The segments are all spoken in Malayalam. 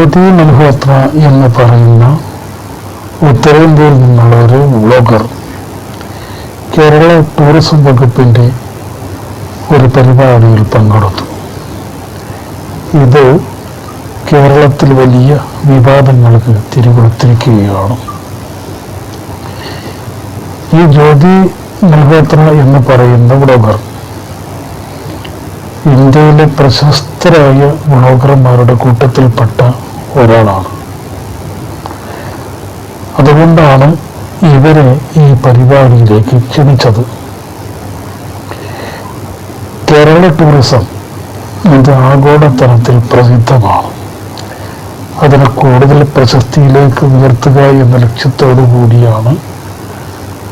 ജ്യോതി മൽഹോത്ര എന്ന് പറയുന്ന ഉത്തരേന്ത്യയിൽ നിന്നുള്ള ഒരു വ്ളോഗർ കേരള ടൂറിസം വകുപ്പിന്റെ ഒരു പരിപാടിയിൽ പങ്കെടുത്തു. ഇത് കേരളത്തിൽ വലിയ വിവാദങ്ങൾക്ക് തിരികൊടുത്തിരിക്കുകയാണ്. ഈ ജ്യോതി മൽഹോത്ര എന്ന് പറയുന്ന വ്ളോഗർ ഇന്ത്യയിലെ പ്രശസ്തരായ ബ്ലോഗർമാരുടെ കൂട്ടത്തിൽപ്പെട്ട ഒരാളാണ്. അതുകൊണ്ടാണ് ഇവരെ ഈ പരിപാടിയിലേക്ക് ക്ഷണിച്ചത്. കേരള ടൂറിസം ഇത് ആഗോളതലത്തിൽ പ്രസിദ്ധമാണ്. അതിനെ കൂടുതൽ പ്രശസ്തിയിലേക്ക് ഉയർത്തുക എന്ന ലക്ഷ്യത്തോടു കൂടിയാണ്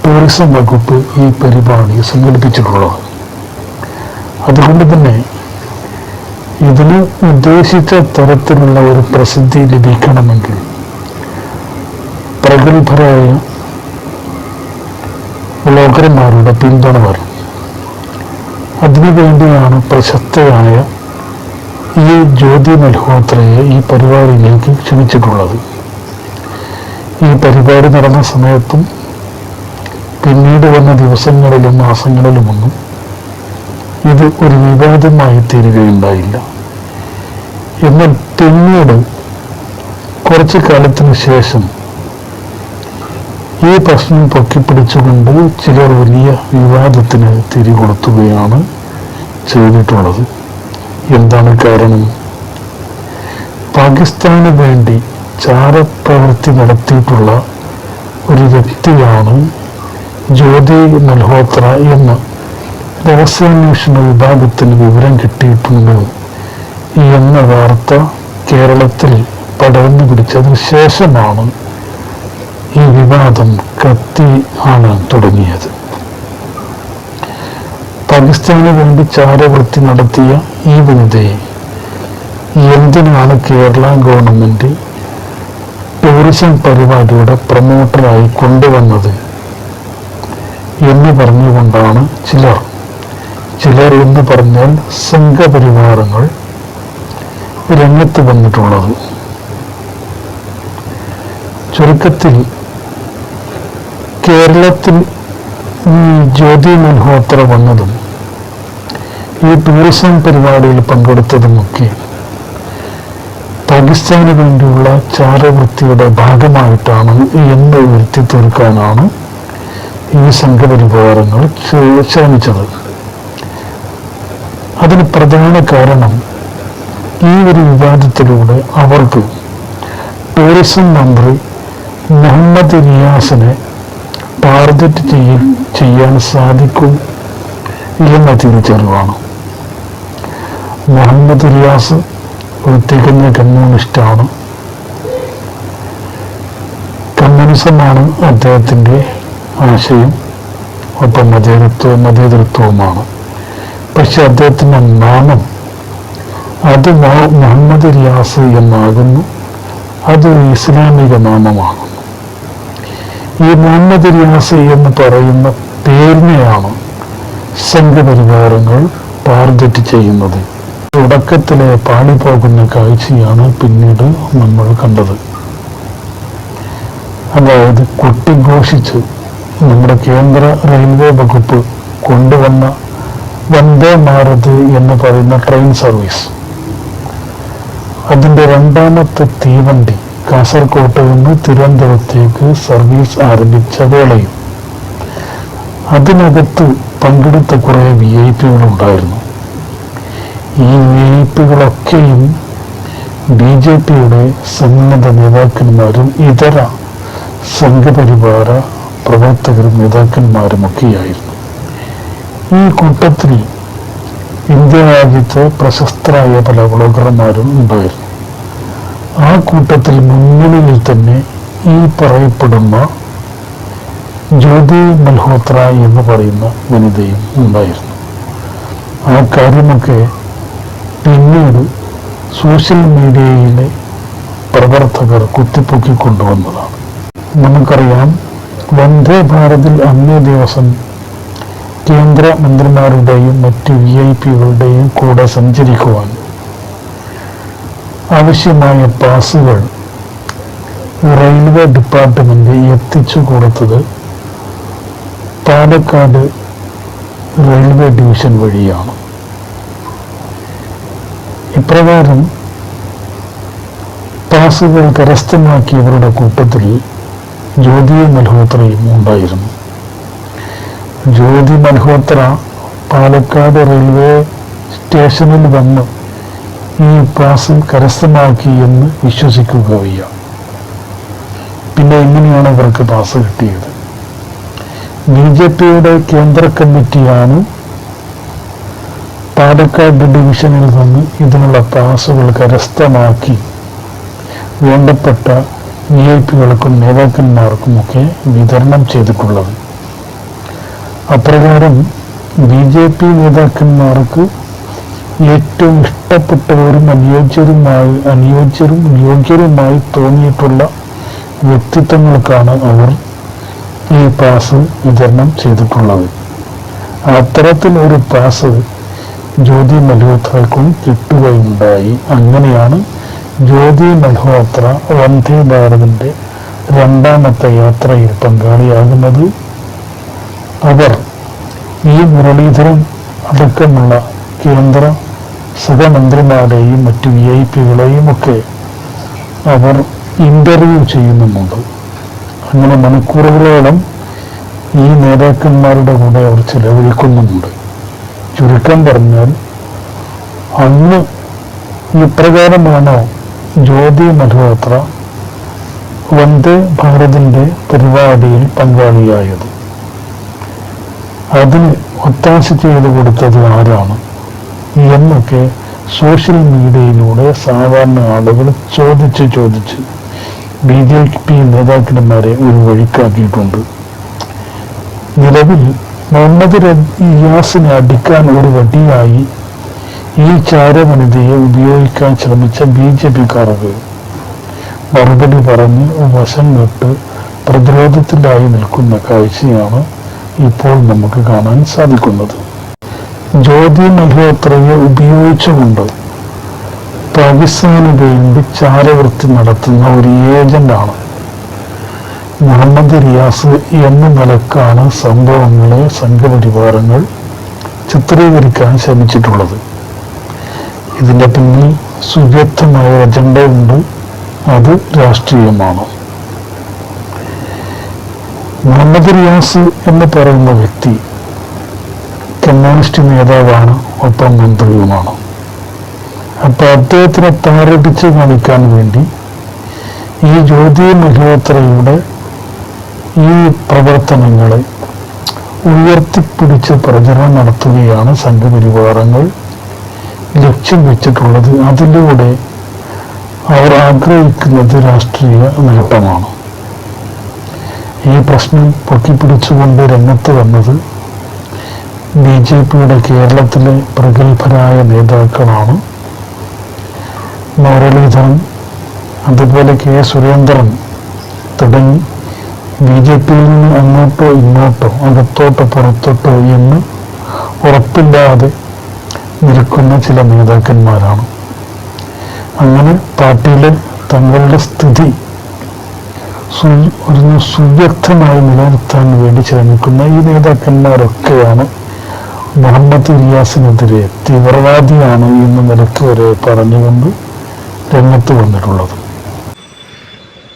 ടൂറിസം വകുപ്പ് ഈ പരിപാടി സംഘടിപ്പിച്ചിട്ടുള്ളത്. അതുകൊണ്ട് തന്നെ ഇതിന് ഉദ്ദേശിച്ച തരത്തിലുള്ള ഒരു പ്രസിദ്ധി ലഭിക്കണമെങ്കിൽ പ്രഗത്ഭരായ ബ്ലോഗർമാരുടെ പിന്തുണ വരും അതിനുവേണ്ടിയാണ് പ്രശസ്തയായ ഈ ജ്യോതി മൽഹോത്രയെ ഈ പരിപാടിയിലേക്ക് ക്ഷണിച്ചിട്ടുള്ളത്. ഈ പരിപാടി നടന്ന സമയത്തും പിന്നീട് വന്ന ദിവസങ്ങളിലും മാസങ്ങളിലുമൊന്നും ഇത് ഒരു വിവാദമായി തീരുകയുണ്ടായില്ല. എന്നാൽ പിന്നീട് കുറച്ചു കാലത്തിന് ശേഷം ഈ പ്രശ്നം പൊക്കിപ്പിടിച്ചുകൊണ്ട് ചിലർ വലിയ വിവാദത്തിന് തിരികൊളുത്തുകയാണ് ചെയ്തിട്ടുള്ളത്. എന്താണ് കാരണം? പാകിസ്ഥാന് വേണ്ടി ചാരപ്രവൃത്തി നടത്തിയിട്ടുള്ള ഒരു വ്യക്തിയാണ് ജ്യോതി മൽഹോത്ര എന്ന്. രഹസ്യാന്വേഷണ വിഭാഗത്തിന് വിവരം കിട്ടിയിട്ടുണ്ട്. എന്ന വാർത്ത കേരളത്തിൽ പടർന്നു പിടിച്ചതിന് ശേഷമാണ് ഈ വിവാദം കത്തി ആണ് തുടങ്ങിയത്. പാകിസ്ഥാന് വേണ്ടി ചാരവൃത്തി നടത്തിയ ഈ വനിതയെ എന്തിനാണ് കേരള ഗവൺമെന്റ് ടൂറിസം പരിപാടിയുടെ പ്രൊമോട്ടറായി കൊണ്ടുവന്നത് എന്ന് പറഞ്ഞുകൊണ്ടാണ് ചിലർ ചിലർ എന്ന് പറഞ്ഞാൽ സംഘപരിവാരങ്ങൾ രംഗത്ത് വന്നിട്ടുള്ളത്. ചുരുക്കത്തിൽ കേരളത്തിൽ ജ്യോതി മൽഹോത്ര വന്നതും ഈ ടൂറിസം പരിപാടിയിൽ പങ്കെടുത്തതുമൊക്കെ പാകിസ്ഥാന് വേണ്ടിയുള്ള ചാരവൃത്തിയുടെ ഭാഗമായിട്ടാണ് എന്ന് വരുത്തി തീർക്കാനാണ് ഈ സംഘപരിവാരങ്ങൾ ശ്ര- ശ്രമിച്ചത്. അതിന് പ്രധാന കാരണം ഈ ഒരു വിവാദത്തിലൂടെ അവർക്ക് ടൂറിസം മന്ത്രി മുഹമ്മദ് റിയാസിനെ ടാർഗറ്റ് ചെയ്യ ചെയ്യാൻ സാധിക്കും എന്ന തിരിച്ചറിവാണ് മുഹമ്മദ് റിയാസ് ഒരു തികഞ്ഞ കമ്മ്യൂണിസ്റ്റാണ്. കമ്മ്യൂണിസമാണ് അദ്ദേഹത്തിന്റെ ആശയം. ഒപ്പം മതേതൃത്വ മതേതൃത്വവുമാണ് പക്ഷെ അദ്ദേഹത്തിന്റെ നാമം അത് മുഹമ്മദ് റിയാസ് എന്നാകുന്നു. അത് ഇസ്ലാമിക നാമമാകുന്നു. ഈ മുഹമ്മദ് റിയാസ് എന്ന് പറയുന്ന പേരിനെയാണ് സംഘപരിവാരങ്ങൾ ടാർഗറ്റ് ചെയ്യുന്നത്. തുടക്കത്തിലെ പോകുന്ന കാഴ്ചയാണ് പിന്നീട് നമ്മൾ കണ്ടത്. അതായത് കൊട്ടിഘോഷിച്ച് നമ്മുടെ കേന്ദ്ര റെയിൽവേ വകുപ്പ് കൊണ്ടുവന്ന വന്ദേ ഭാരത് എന്ന് പറയുന്ന ട്രെയിൻ സർവീസ് അതിന്റെ രണ്ടാമത്തെ തീവണ്ടി കാസർകോട്ട് നിന്ന് തിരുവനന്തപുരത്തേക്ക് സർവീസ് ആരംഭിച്ച വേളയും അതിനകത്ത് പങ്കെടുത്ത കുറേ വി ഐ പികളുണ്ടായിരുന്നു ഈ വി ഐ പികളൊക്കെയും ബി ജെ പിയുടെ സന്നദ്ധ നേതാക്കന്മാരും ഇതര സംഘപരിവാര പ്രവർത്തകരും നേതാക്കന്മാരുമൊക്കെയായിരുന്നു. ഈ കൂട്ടത്തിൽ ഇന്ത്യ രാജ്യത്തെ പ്രശസ്തരായ പല വ്ളോഗർമാരും ഉണ്ടായിരുന്നു. ആ കൂട്ടത്തിൽ മുന്നണിയിൽ തന്നെ ഈ പറയപ്പെടുന്ന ജ്യോതി മൽഹോത്ര എന്ന് പറയുന്ന വനിതയും ഉണ്ടായിരുന്നു. ആ കാര്യമൊക്കെ പിന്നീട് സോഷ്യൽ മീഡിയയിലെ പ്രവർത്തകർ കുത്തിപ്പൊക്കി കൊണ്ടുവന്നതാണ് നമുക്കറിയാം വന്ദേ ഭാരതിൽ അന്നേ ദിവസം കേന്ദ്ര മന്ത്രിമാരുടെയും മറ്റ് വി ഐ പികളുടെയും കൂടെ സഞ്ചരിക്കുവാൻ ആവശ്യമായ പാസുകൾ റെയിൽവേ ഡിപ്പാർട്ട്മെന്റ് എത്തിച്ചു കൊടുത്തത് പാലക്കാട് റെയിൽവേ ഡിവിഷൻ വഴിയാണ്. ഇപ്രകാരം പാസുകൾ കരസ്ഥമാക്കിയവരുടെ കൂട്ടത്തിൽ ജ്യോതി മൽഹോത്രയും ഉണ്ടായിരുന്നു. ജ്യോതി മൽഹോത്ര പാലക്കാട് റെയിൽവേ സ്റ്റേഷനിൽ വന്ന് ഈ പാസ് കരസ്ഥമാക്കി എന്ന് വിശ്വസിക്കുക വയ്യ പിന്നെ എങ്ങനെയാണ് ഇവർക്ക് പാസ് കിട്ടിയത്? ബി ജെ പിയുടെ കേന്ദ്ര കമ്മിറ്റിയാണ് പാലക്കാട് ഡിവിഷനിൽ നിന്ന് ഇതിനുള്ള പാസുകൾ കരസ്ഥമാക്കി വേണ്ടപ്പെട്ട വി ഐ പികൾക്കും നേതാക്കന്മാർക്കുമൊക്കെ വിതരണം ചെയ്തിട്ടുള്ളത്. അപ്രകാരം ബി ജെ പി നേതാക്കന്മാർക്ക് ഏറ്റവും ഇഷ്ടപ്പെട്ടവരും അനുയോജ്യരുമായി അനുയോജ്യരും യോഗ്യരുമായി തോന്നിയിട്ടുള്ള വ്യക്തിത്വങ്ങൾക്കാണ് അവർ ഈ പാസ് വിതരണം ചെയ്തിട്ടുള്ളത്. അത്തരത്തിൽ ഒരു പാസ് ജ്യോതി മൽഹോത്രക്കും കിട്ടുകയുണ്ടായി. അങ്ങനെയാണ് ജ്യോതി മൽഹോത്ര വന്ദേ ഭാരതിന്റെ രണ്ടാമത്തെ യാത്രയിൽ പങ്കാളിയാകുന്നത്. അവർ ഈ മുരളീധരൻ അടക്കമുള്ള കേന്ദ്ര സഹമന്ത്രിമാരെയും മറ്റു വി ഐ പികളെയും ഒക്കെ അവർ ഇന്റർവ്യൂ ചെയ്യുന്നുമുണ്ട്. അങ്ങനെ മണിക്കൂറുകളോളം ഈ നേതാക്കന്മാരുടെ കൂടെ അവർ ചിലവഴിക്കുന്നുമുണ്ട്. ചുരുക്കം പറഞ്ഞാൽ അന്ന് ഇപ്രകാരമാണോ ജ്യോതി മഹോത്ര വന്ദേ ഭാരതിന്റെ പരിപാടിയിൽ പങ്കാളിയായത്? അതിന് ഒത്താശ ചെയ്ത് കൊടുത്തത് ആരാണ്? എന്നൊക്കെ സോഷ്യൽ മീഡിയയിലൂടെ സാധാരണ ആളുകൾ ചോദിച്ച് ചോദിച്ച് ബി ജെ പി നേതാക്കന്മാരെ ഒരു വഴിക്കാക്കിയിട്ടുണ്ട്. നിലവിൽ മുഹമ്മദ് റിയാസിനെ അടിക്കാൻ ഒരു വടിയായി ഈ ചാരവനിതയെ ഉപയോഗിക്കാൻ ശ്രമിച്ച ബി ജെ പിക്കാർക്ക് മറുപടി പറഞ്ഞ് വശം വിട്ട് പ്രതിരോധത്തിലായി നിൽക്കുന്ന കാഴ്ചയാണ് ഇപ്പോൾ നമുക്ക് കാണാൻ സാധിക്കുന്നത്. ജ്യോതി മൽഹോത്രയെ ഉപയോഗിച്ചുകൊണ്ട് പാകിസ്ഥാന് വേണ്ടി ചാരവൃത്തി നടത്തുന്ന ഒരു ഏജന്റാണ്. മുഹമ്മദ് റിയാസ് എന്ന നിലക്കാണ് സംഭവങ്ങളെ സംഘപരിവാരങ്ങൾ ചിത്രീകരിക്കാൻ ശ്രമിച്ചിട്ടുള്ളത്. ഇതിന്റെ പിന്നിൽ സുവ്യക്തമായ അജണ്ട ഉണ്ട് അത് രാഷ്ട്രീയമാണ്. മുഹമ്മദ് റിയാസ് എന്ന് പറയുന്ന വ്യക്തി കമ്മ്യൂണിസ്റ്റ് നേതാവാണ് ഒപ്പം മന്ത്രിയുമാണ് അപ്പൊ അദ്ദേഹത്തിനെ താറടിച്ച് കാണിക്കാൻ വേണ്ടി ഈ ജ്യോതി മഹോത്രയുടെ ഈ പ്രവർത്തനങ്ങളെ ഉയർത്തിപ്പിടിച്ച് പ്രചരണം നടത്തുകയാണ് സംഘപരിവാരങ്ങൾ ലക്ഷ്യം വെച്ചിട്ടുള്ളത്. അതിലൂടെ അവർ ആഗ്രഹിക്കുന്നത് രാഷ്ട്രീയ നേട്ടമാണ്. ഈ പ്രശ്നം പൊക്കിപ്പിടിച്ചുകൊണ്ട് രംഗത്ത് വന്നത് ബി ജെ പിയുടെ കേരളത്തിലെ പ്രഗത്ഭരായ നേതാക്കളാണ്. മുരളീധരൻ അതുപോലെ കെ സുരേന്ദ്രൻ തുടങ്ങി ബി ജെ പിയിൽ നിന്ന് അങ്ങോട്ടോ ഇങ്ങോട്ടോ അകത്തോട്ടോ പുറത്തോട്ടോ എന്ന് ഉറപ്പില്ലാതെ നിൽക്കുന്ന ചില നേതാക്കന്മാരാണ്. അങ്ങനെ പാർട്ടിയിലെ തങ്ങളുടെ സ്ഥിതി ഒരു സുവ്യക്തമായി നിലനിർത്താൻ വേണ്ടി ശ്രമിക്കുന്ന ഈ നേതാക്കന്മാരൊക്കെയാണ് മുഹമ്മദ് ഇലിയാസിനെതിരെ തീവ്രവാദിയാണ് എന്ന നിലയ്ക്ക് വരെ പറഞ്ഞുകൊണ്ട് രംഗത്ത് വന്നിട്ടുള്ളത്.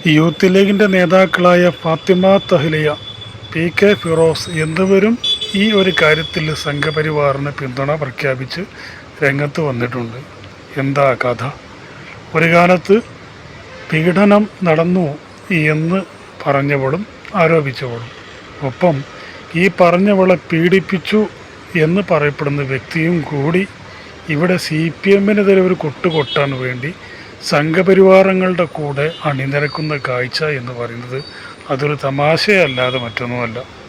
യൂത്ത് ലീഗിന്റെ നേതാക്കളായ ഫാത്തിമ തഹ്ലിയ പി കെ ഫിറോസ് എന്നിവരും ഈ ഒരു കാര്യത്തിൽ സംഘപരിവാറിന് പിന്തുണ പ്രഖ്യാപിച്ച് രംഗത്ത് വന്നിട്ടുണ്ട്. എന്താ കഥ? ഒരു കാലത്ത് പീഡനം നടന്നു. എന്ന് പറഞ്ഞവളും ആരോപിച്ചവളും. ഒപ്പം ഈ പറഞ്ഞവളെ പീഡിപ്പിച്ചു എന്ന് പറയപ്പെടുന്ന വ്യക്തിയും കൂടി ഇവിടെ സി പി എമ്മിനെതിരെ ഒരു കൊട്ടുകൊട്ടാൻ വേണ്ടി സംഘപരിവാരങ്ങളുടെ കൂടെ അണിനിരക്കുന്ന കാഴ്ച എന്ന് പറയുന്നത് അതൊരു തമാശയല്ലാതെ മറ്റൊന്നുമല്ല.